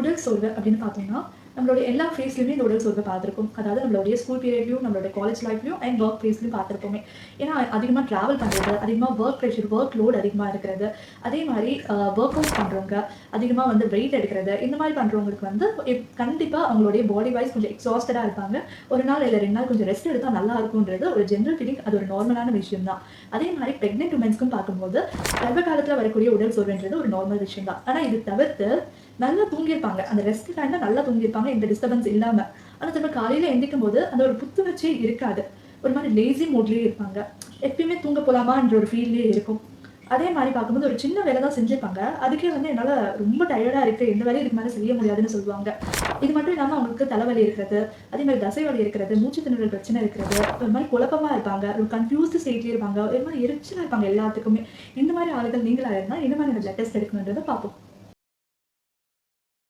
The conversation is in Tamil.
உடல் சோர்வு அப்படின்னு பார்த்தோம்னா நம்மளுடைய எல்லா ஃபேஸ்லையுமே இந்த உடல் சோர்வை பார்த்துருப்போம். அதாவது நம்மளுடைய ஸ்கூல் பீரியட்லையும் நம்மளோட காலேஜ் லைஃப்லையும் அண்ட் ஒர்க் பிளேஸ்லையும் பார்த்துருப்போமே. ஏன்னா அதிகமாக ட்ராவல் பண்ணுறது அதிகமாக ஒர்க் ப்ரெஷர் ஒர்க் லோட் அதிகமாக இருக்கிறது. அதே மாதிரி ஒர்க் அவுட் பண்ணுறவங்க அதிகமாக வந்து வெயிட் எடுக்கிறது இந்த மாதிரி பண்ணுறவங்களுக்கு வந்து கண்டிப்பாக அவங்களுடைய பாடி வைஸ் கொஞ்சம் எக்ஸாஸ்டடாக இருப்பாங்க. ஒரு நாள் இல்லை ரெண்டு நாள் கொஞ்சம் ரெஸ்ட் எடுத்தால் நல்லா இருக்கும்ன்றது ஒரு ஜென்ரல் ஃபீலிங் அது ஒரு நார்மலான விஷயம் தான் அதே மாதிரி ப்ரெக்னென்ட் உமன்ஸ்க்கும் பார்க்கும்போது கர்ப்ப காலத்தில் வரக்கூடிய உடல் சோர்வுன்றது ஒரு நார்மல் விஷயம் தான் ஆனால் இது தவிர்த்து நல்லா தூங்கியிருப்பாங்க. அந்த ரெஸ்ட் டைம்ல நல்லா தூங்கியிருப்பாங்க. எந்த டிஸ்டர்பன்ஸ் இல்லாம. ஆனா திரும்ப காலையில எந்திக்கும் போது அந்த ஒரு புத்துணர்ச்சியே இருக்காது. ஒரு மாதிரி லேசி மூட்லயே இருப்பாங்க. எப்பயுமே தூங்க போலாமான்ற ஒரு ஃபீல்லே இருக்கும். அதே மாதிரி பார்க்கும்போது ஒரு சின்ன வேலை தான் செஞ்சிருப்பாங்க. அதுக்கே வந்து என்னால் ரொம்ப டயர்டாக இருக்குது எந்த வேலையும் இதுக்கு மேலே செய்ய முடியாதுன்னு சொல்லுவாங்க. இது மட்டும் இல்லாமல் அவங்களுக்கு தலைவலி இருக்கிறது அதே மாதிரி தசை வலி இருக்கிறது மூச்சு திணறல் பிரச்சனை இருக்கிறது ஒரு மாதிரி குழப்பமா இருப்பாங்க. ஒரு கன்ஃபியூஸ்டு ஸ்டேட்லேயே இருப்பாங்க. ஒரு மாதிரி எரிச்சலாக இருப்பாங்க எல்லாத்துக்குமே. இந்த மாதிரி ஆளுகள் நீங்களாக இருந்தால் இந்த மாதிரி பிளட் டெஸ்ட் எடுக்கணுன்றதை பார்ப்போம்.